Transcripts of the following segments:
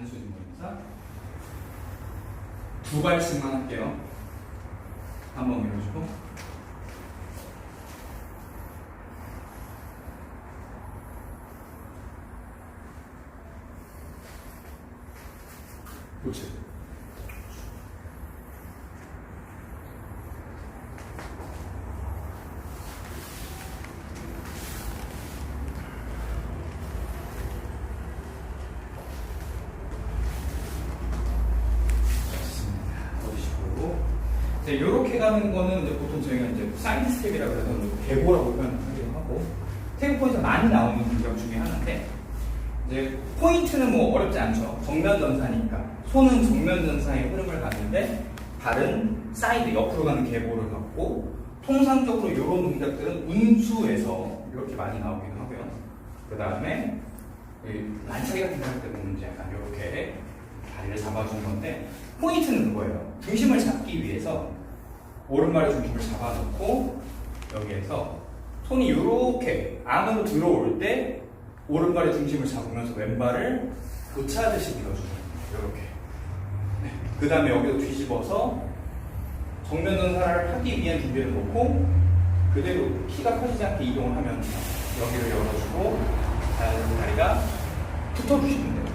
단수 진동에서 두 발씩만 할게요. 한번 밀어주고 그렇지. 좋습니다. 어디시고 이제 이렇게 가는 거는 이제 보통 저희가 이제 사이드 스텝이라고 해서 개보라고 표현하기도 하고 포인트 많이 나오는 공격 중에 하나인데 이제 포인트는 뭐 어렵지 않죠. 정면 전사니까 손은 정면 전사의 흐름을 가는데 발은 사이드 옆으로 가는 계보를 갖고 통상적으로 이런 동작들은 운수에서 이렇게 많이 나오긴 하고요. 그 다음에 만차기 같은 거 할 때 보면 이제 약간 이렇게 다리를 잡아주는 건데 포인트는 그거예요. 중심을 잡기 위해서 오른발의 중심을 잡아놓고 여기에서 손이 이렇게 안으로 들어올 때 오른발의 중심을 잡으면서 왼발을 교차하듯이 밀어주는 거예요. 이렇게. 그 다음에 여기서 뒤집어서 정면 전사를 하기 위한 준비를 놓고 그대로 키가 커지지 않게 이동을 하면 여기를 열어주고 다리가 붙어주시면 돼요.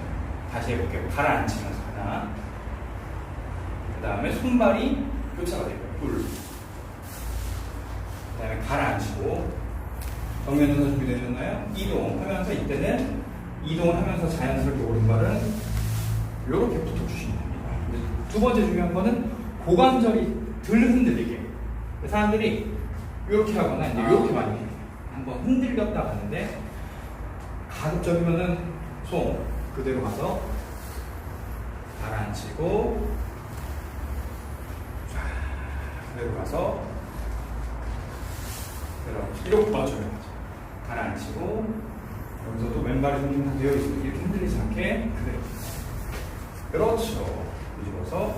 다시 해볼게요. 가라앉히면서 하나. 그 다음에 손발이 교차가 돼요. 둘. 그 다음에 가라앉히고 정면 전사 준비되셨나요? 이동하면서 이때는 이동을 하면서 자연스럽게 오른발은 이렇게 붙어주시면 됩니다. 두 번째 중요한 거는 고관절이 덜 흔들리게. 사람들이 이렇게 하거나 이제 이렇게 많이 해요. 한번 흔들렸다 가는데 가급적이면은 손 그대로 가서 가라앉히고 쫙 그대로 가서 이렇게 이렇게 맞춰요. 가라앉히고 여기서 또 왼발이 좀 되어 있으면 이렇게 흔들리지 않게 그대로 그렇죠. 뒤집어서